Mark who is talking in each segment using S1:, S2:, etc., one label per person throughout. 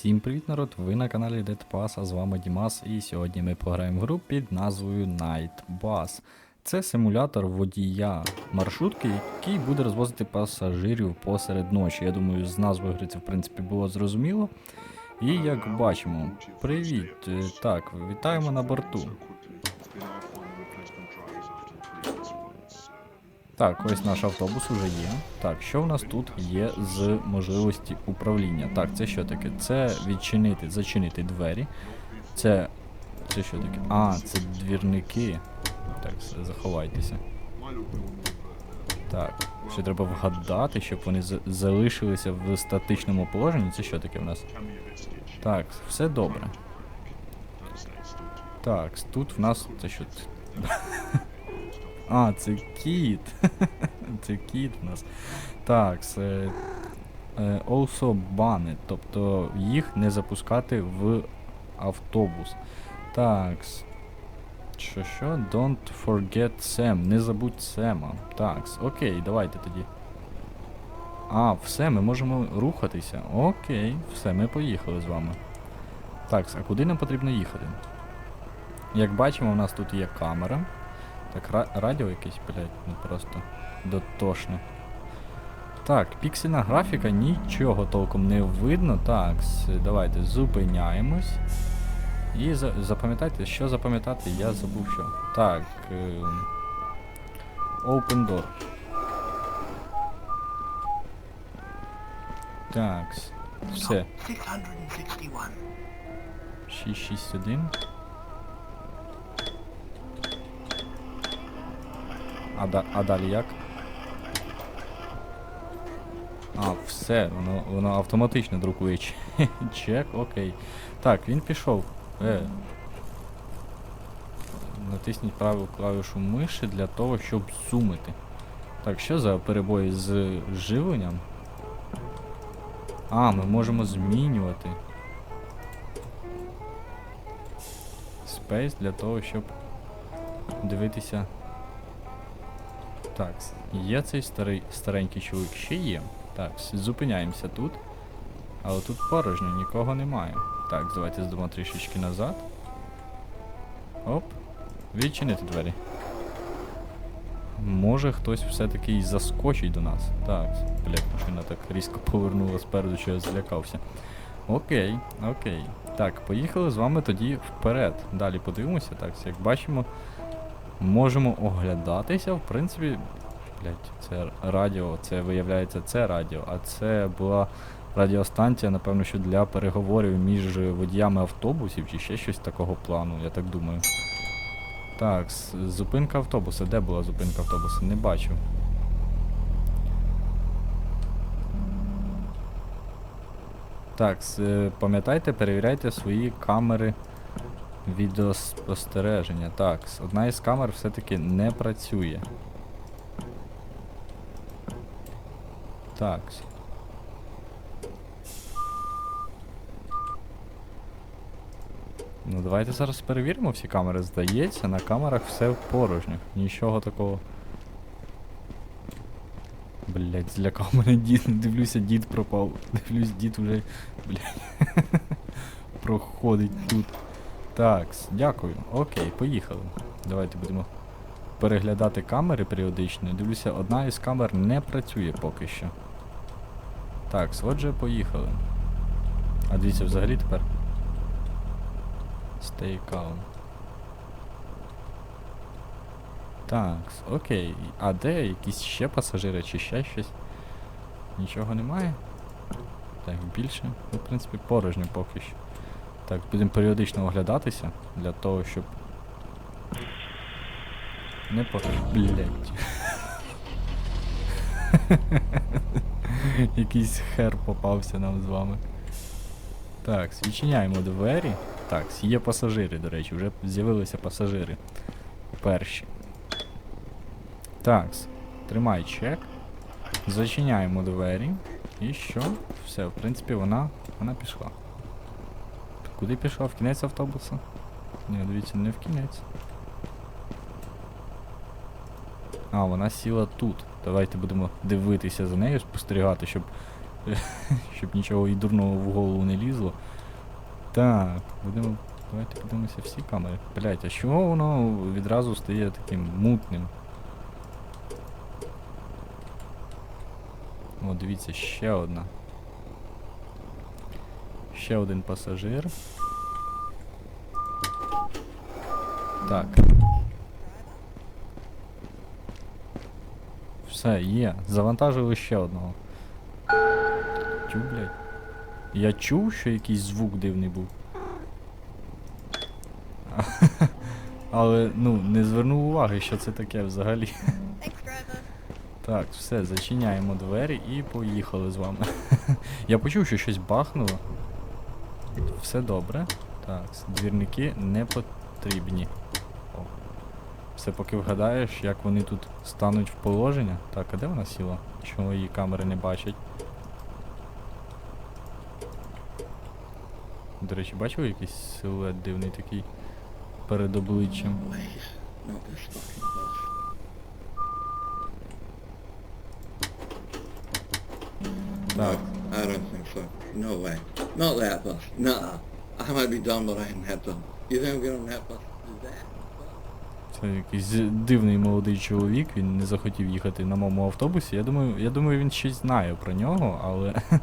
S1: Всім привіт, народ! Ви на каналі Dead Pass, а з вами Дімас, і сьогодні ми пограємо в гру під назвою Night Bus. Це симулятор водія маршрутки, який буде розвозити пасажирів посеред ночі. Я думаю, з назви гри це в принципі було зрозуміло. І як бачимо, привіт! Е, Так, вітаємо на борту. Так, ось наш автобус уже є. Так, що в нас тут є з можливості управління? Так, це що таке? Це відчинити, зачинити двері. Це. Це що таке? А, це двірники. Так, заховайтеся. Так, ще треба вгадати, щоб вони залишилися в статичному положенні. Це що таке в нас? Так, все добре. Так, тут в нас. Це що? А, це кіт. це кіт в нас. Так, це е, also banned, тобто їх не запускати в автобус. Так. Що що? Don't forget Sam. Не забудь Сема. Так, окей, давайте тоді. А, все, ми можемо рухатися. Окей, все, ми поїхали з вами. Так, а куди нам потрібно їхати? Як бачимо, у нас тут є камера. Так, ра- радіо якесь, блядь, ну просто дотошне. Так, піксельна графіка, нічого толком не видно. Так, давайте зупиняємось. І за- запам'ятайте, що запам'ятати, я забув що. Так. Е- open door. Так. Все.
S2: 661.
S1: А, да, а далі як? А, все, воно, воно автоматично друкує чек, окей. Так, він пішов. Е. Натисніть праву клавішу миші для того, щоб зумити. Так, що за перебої з живленням? А, ми можемо змінювати. Space для того, щоб дивитися. Так, є цей старий, старенький чоловік, ще є. Так, зупиняємося тут. Але тут порожньо, нікого немає. Так, давайте здамо трішечки назад. Оп. Відчинити двері. Може хтось все-таки і заскочить до нас. Так, блядь, машина так різко повернула спереду, що я злякався. Окей, окей. Так, поїхали з вами тоді вперед. Далі подивимося. Так, як бачимо, можемо оглядатися. В принципі, блять, це радіо, це виявляється, це радіо, а це була радіостанція, напевно, що для переговорів між водіями автобусів чи ще щось такого плану, я так думаю. Так, зупинка автобуса. Де була зупинка автобуса? Не бачу. Так, пам'ятайте, перевіряйте свої камери відеоспостереження. Так, одна із камер все-таки не працює. Так. Ну давайте зараз перевіримо всі камери. Здається, на камерах все порожньо. Нічого такого. Блять, злякав мене дід. Дивлюся, дід пропав. Дивлюсь, дід вже. Блять. Проходить тут. Так, дякую. Окей, поїхали. Давайте будемо переглядати камери періодично. Дивлюся, одна із камер не працює поки що. Так, отже, поїхали. А дивіться, взагалі тепер. Stay calm. Так, окей. А де якісь ще пасажири чи ще щось? Нічого немає? Так, більше. Ну, в принципі, порожньо поки що. Так, будемо періодично оглядатися для того, щоб. Не по. Блять. Якийсь хер попався нам з вами. Так, відчиняємо двері. Так, є пасажири, до речі, вже з'явилися пасажири. Перші. Так, тримай чек. Зачиняємо двері. І що? Все, в принципі, вона, вона пішла. Куди пішла? В кінець автобуса? Ні, дивіться, не в кінець. А, вона сіла тут. Давайте будемо дивитися за нею, спостерігати, щоб щоб нічого і дурного в голову не лізло. Так, будемо. Давайте подивимося всі камери. Блять, а чого воно відразу стає таким мутним? О, дивіться, ще одна. Ще один пасажир. Так. Все, є. Завантажили ще одного. Чу, блядь. Я чув, що якийсь звук дивний був. Але, ну, не звернув уваги, що це таке взагалі. Так, все, зачиняємо двері і поїхали з вами. Я почув, що щось бахнуло. Все добре. Так, двірники не потрібні. О. Все, поки вгадаєш, як вони тут стануть в положення. Так, а де вона сіла? Чого її камери не бачать? До речі, бачив якийсь силует дивний такий перед обличчям. Так.
S2: I don't think so. No way. Not that bus. Nah. I might be dumb, but I didn't have to. You think I'm getting on that bus? That?
S1: Це якийсь дивний молодий чоловік, він не захотів їхати на моєму автобусі. Я думаю, я думаю, він щось знає про нього, але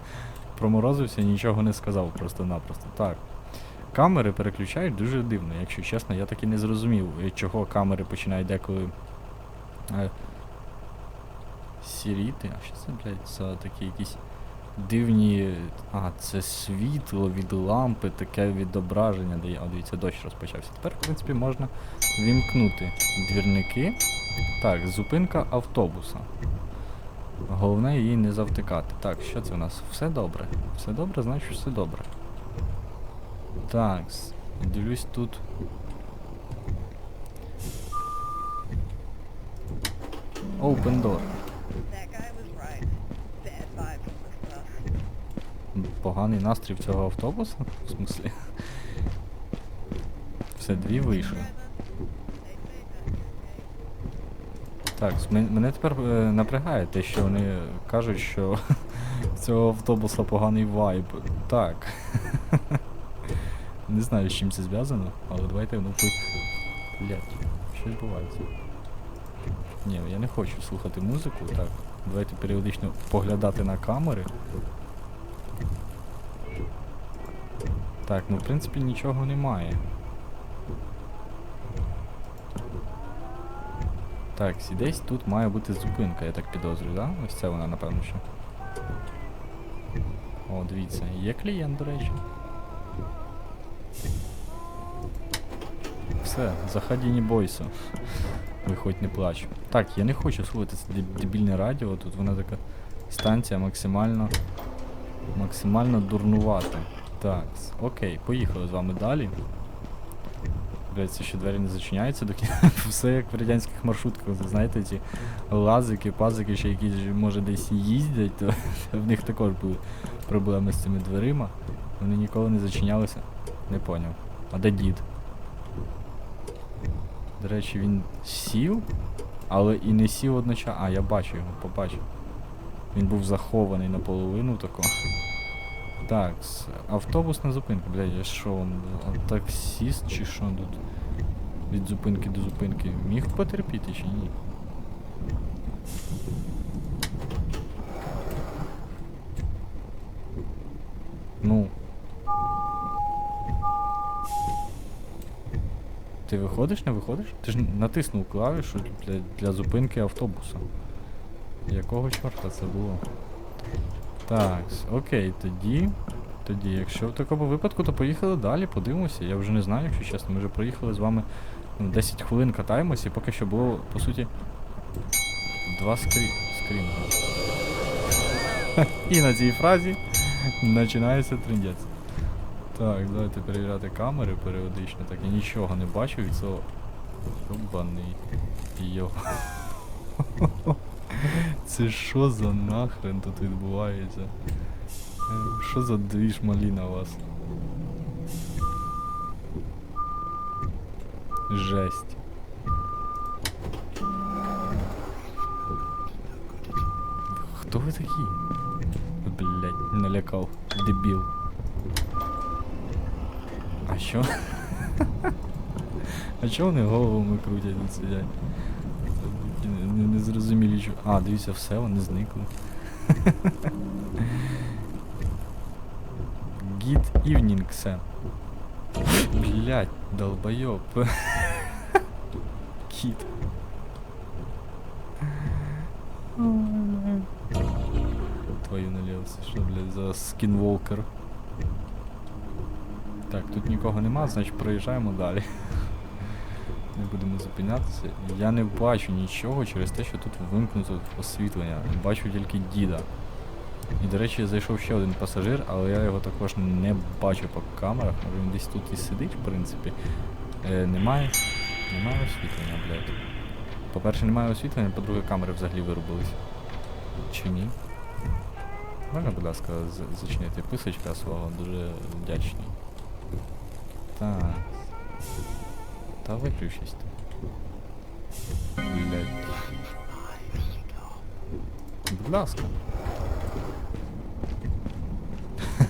S1: проморозився, нічого не сказав просто-напросто. Так. Камери переключають дуже дивно, якщо чесно, я так і не зрозумів, е, чого камери починають деколи. Е, сіріти. А що це, блядь, за такі якісь дивні. А, це світло від лампи, таке відображення дає. О, дивіться, дощ розпочався. Тепер, в принципі, можна вімкнути двірники. Так, зупинка автобуса. Головне її не завтикати. Так, що це у нас? Все добре. Все добре, значить все добре. Так, дивлюсь тут. Open door. Поганий настрій цього автобуса? В смислі? Все, дві вийшли. Так, мене тепер е, напрягає те, що вони кажуть, що в цього автобуса поганий вайб. Так. Не знаю, з чим це зв'язано, але давайте ну пи. Блять, що відбувається? Ні, я не хочу слухати музику, так. Давайте періодично поглядати на камери. Так, ну в принципі нічого немає. Так, десь тут має бути зупинка, я так підозрюю, да? Ось це вона, напевно, що. О, дивіться, є клієнт, до речі. Все, заходи не бойся. Виходь не плач. Так, я не хочу слухати це дебільне радіо, тут вона така станція максимально. максимально дурнувата. Так, окей, поїхали з вами далі. Блять, ще двері не зачиняються, доки все як в радянських маршрутках. Знаєте, ці лазики, пазики, ще якісь може десь їздять, то в них також були проблеми з цими дверима. Вони ніколи не зачинялися. Не поняв. А де дід? До речі, він сів, але і не сів одночасно. А, я бачу його, побачив. Він був захований наполовину тако. Так, автобусна зупинка, блядь, я що, таксіст чи що тут? Від зупинки до зупинки. Міг потерпіти чи ні? Ну. Ти виходиш, не виходиш? Ти ж натиснув клавішу для, для зупинки автобуса. Якого чорта це було? Так, окей, тоді. Тоді, якщо в такому випадку, то поїхали далі, подивимося. Я вже не знаю, якщо чесно. Ми вже проїхали з вами ну, 10 хвилин катаємося, і поки що було, по суті, два скрі... скріни. І на цій фразі починається триндець. Так, давайте перевіряти камери періодично. Так, я нічого не бачу від цього. Йобаний. Йо. Це що за нахрен тут відбувається? Е, Що за двіж маліна у вас? Жесть. Хто ви такі? Блять. Налякав. Дебіл. А що? А чого вони головами крутять і сидять? Не, зрозумілі, що. А, дивіться, все, вони зникли. Гід Evening Sam. Блять, долбойоб. Кіт. Твою налівся, що, блядь, за скінволкер. Так, тут нікого нема, значить проїжджаємо далі. Не будемо зупинятися. Я не бачу нічого через те, що тут вимкнуто освітлення. Бачу тільки діда. І, до речі, зайшов ще один пасажир, але я його також не бачу по камерах. Може він десь тут і сидить, в принципі. Е, немає. Немає освітлення, блядь. По-перше, немає освітлення, по-друге, камери взагалі вирубились. Чи ні? Можна, будь ласка, зачинити писочка свого, дуже вдячний. Так. Та виключись ти. Блядь. Будь ласка.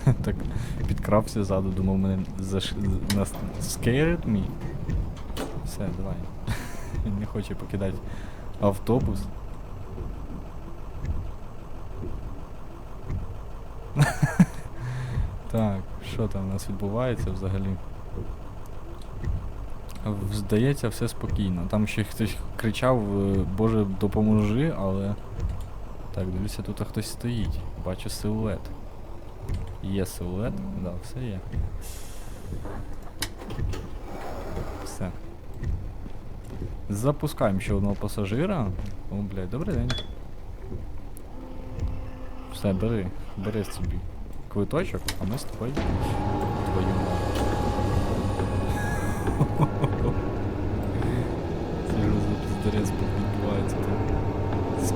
S1: так підкрався ззаду, думав мене заш... нас scared me. Все, давай. Не хоче покидати автобус. так, що там у нас відбувається взагалі? Здається, все спокійно. Там ще хтось кричав, е, Боже, допоможи, але. Так, дивлюся, тут хтось стоїть. Бачу силует. Є силует, да, все є. Все. Запускаємо ще одного пасажира. О, блядь, добрий день. Все, бери, бери собі квиточок, а ми з тобою. Твою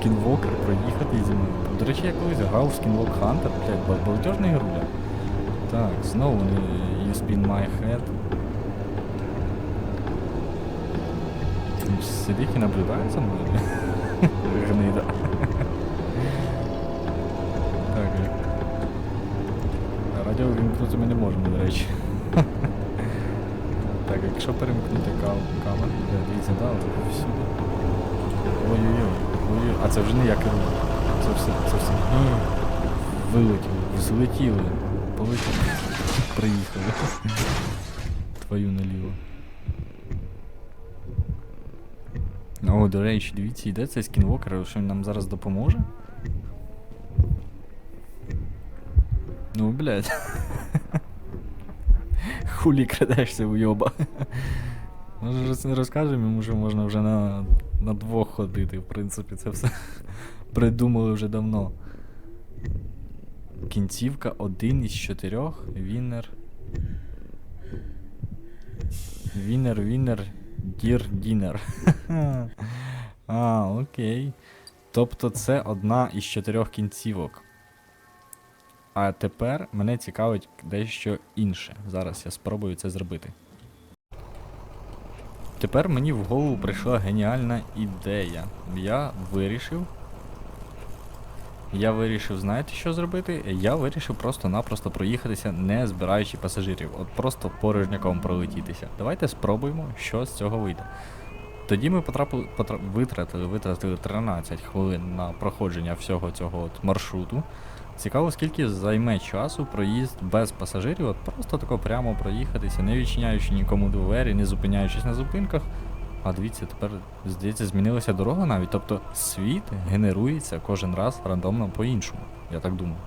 S1: Скінвокер проїхати зі мною. До речі, я колись грав в Skinwalk Hunter, блядь, ба- балдежна ігруля. Так, знову You Spin My Head. І наблюдає за мною. Гнида. Так. Радіо вимкнути ми не можемо, до речі. Так, якщо перемкнути кам камеру, бля, дивіться, да, всюди. Ой-ой-ой, ой-ой, а це вже не я керую. Це все, це все. Вилетіло, взлетіли, полетіли, приїхали. Твою наліво. О, до речі, дивіться, йде цей скінвокер, що він нам зараз допоможе. Ну, блядь. Хулі крадешся, уйоба. Може роз- не розкажемо йому, що можна вже на, на двох ходити, в принципі, це все придумали вже давно. Кінцівка один із чотирьох. Вінер. Вінер, вінер, дір, дінер. а, окей. Тобто це одна із чотирьох кінцівок. А тепер мене цікавить дещо інше. Зараз я спробую це зробити. Тепер мені в голову прийшла геніальна ідея. Я вирішив. Я вирішив, знаєте, що зробити? Я вирішив просто-напросто проїхатися, не збираючи пасажирів. От просто порожняком пролетітися. Давайте спробуємо, що з цього вийде. Тоді ми потрапили, потра... витратили, витратили 13 хвилин на проходження всього цього от маршруту. Цікаво, скільки займе часу проїзд без пасажирів, от просто тако прямо проїхатися, не відчиняючи нікому двері, не зупиняючись на зупинках. А дивіться, тепер, здається, змінилася дорога навіть. Тобто світ генерується кожен раз рандомно по-іншому. Я так думаю.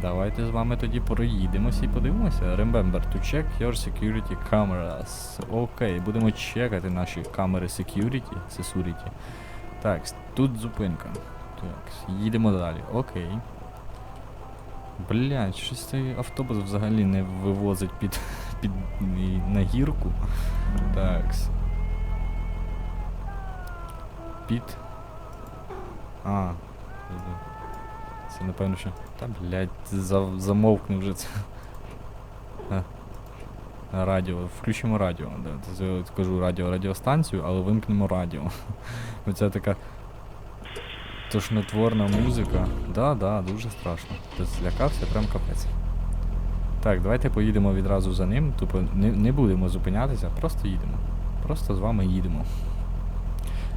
S1: Давайте з вами тоді проїдемося і подивимося. Remember to check your security cameras. Окей, будемо чекати наші камери security. security. Так, тут зупинка. Так, їдемо далі. Окей. Блять, щось цей автобус взагалі не вивозить під, під на гірку. Так. Під. А. Це напевно, що. Та блять, за, замовкни вже це. Радіо. Включимо радіо. Да. Це радіо, радіостанцію, але вимкнемо радіо. Оця така Тошнотворна музика. Да, да, дуже страшно. Ти злякався, прям капець. Так, давайте поїдемо відразу за ним. Тупо не, не будемо зупинятися, просто їдемо. Просто з вами їдемо.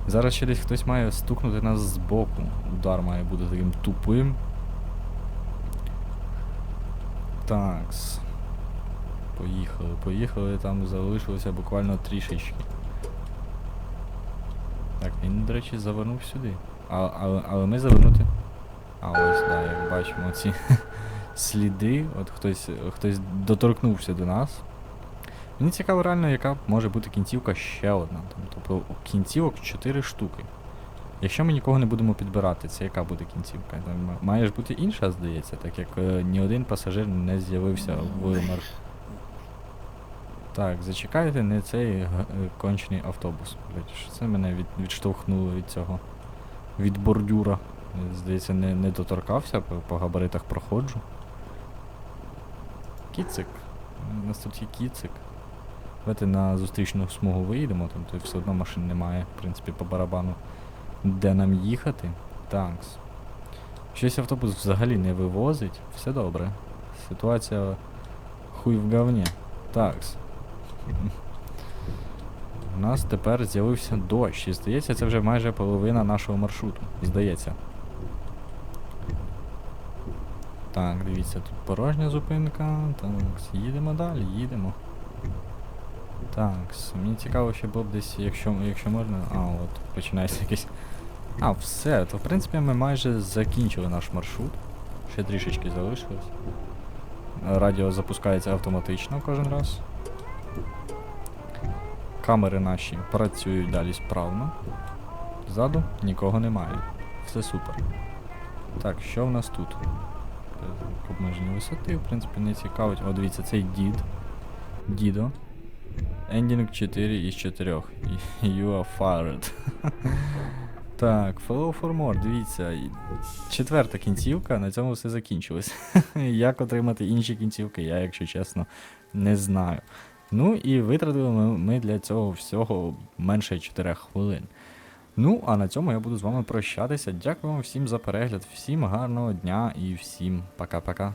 S1: Зараз ще десь хтось має стукнути нас збоку. Удар має бути таким тупим. Такс. Поїхали, поїхали, там залишилося буквально трішечки. Так, він, до речі, завернув сюди. Але, але ми завернути. А ось, да, як бачимо, ці сліди. От хтось, хтось доторкнувся до нас. Мені цікаво реально, яка може бути кінцівка ще одна. Тобто кінцівок 4 штуки. Якщо ми нікого не будемо підбирати, це яка буде кінцівка? Має ж бути інша, здається, так як е, ні один пасажир не з'явився в маршруті. Так, зачекайте, не цей е, кончений автобус. Блять, що це мене від, відштовхнуло від цього. Від бордюра. Здається, не, не доторкався, по, по габаритах проходжу. Кіцик. У нас кіцик. Давайте на зустрічну смугу виїдемо, там тут все одно машин немає, в принципі, по барабану. Де нам їхати? Такс. Щось автобус взагалі не вивозить. Все добре. Ситуація хуй в говні. Такс. У нас тепер з'явився дощ. І здається, це вже майже половина нашого маршруту. Здається. Так, дивіться, тут порожня зупинка. Так, їдемо далі, їдемо. Так, мені цікаво, ще було б десь, якщо, якщо можна. А, от, починається якийсь. А, все, то в принципі ми майже закінчили наш маршрут. Ще трішечки залишилось. Радіо запускається автоматично кожен раз. Камери наші працюють далі справно. Ззаду нікого немає. Все супер. Так, що в нас тут? Обмеження висоти, в принципі, не цікавить. О, дивіться, цей дід. Дідо. Ending 4 із 4. You are fired. так, follow for more, дивіться. Четверта кінцівка, на цьому все закінчилось. Як отримати інші кінцівки, я, якщо чесно, не знаю. Ну і витратили ми, для цього всього менше 4 хвилин. Ну, а на цьому я буду з вами прощатися. Дякую вам всім за перегляд, всім гарного дня і всім пока-пока.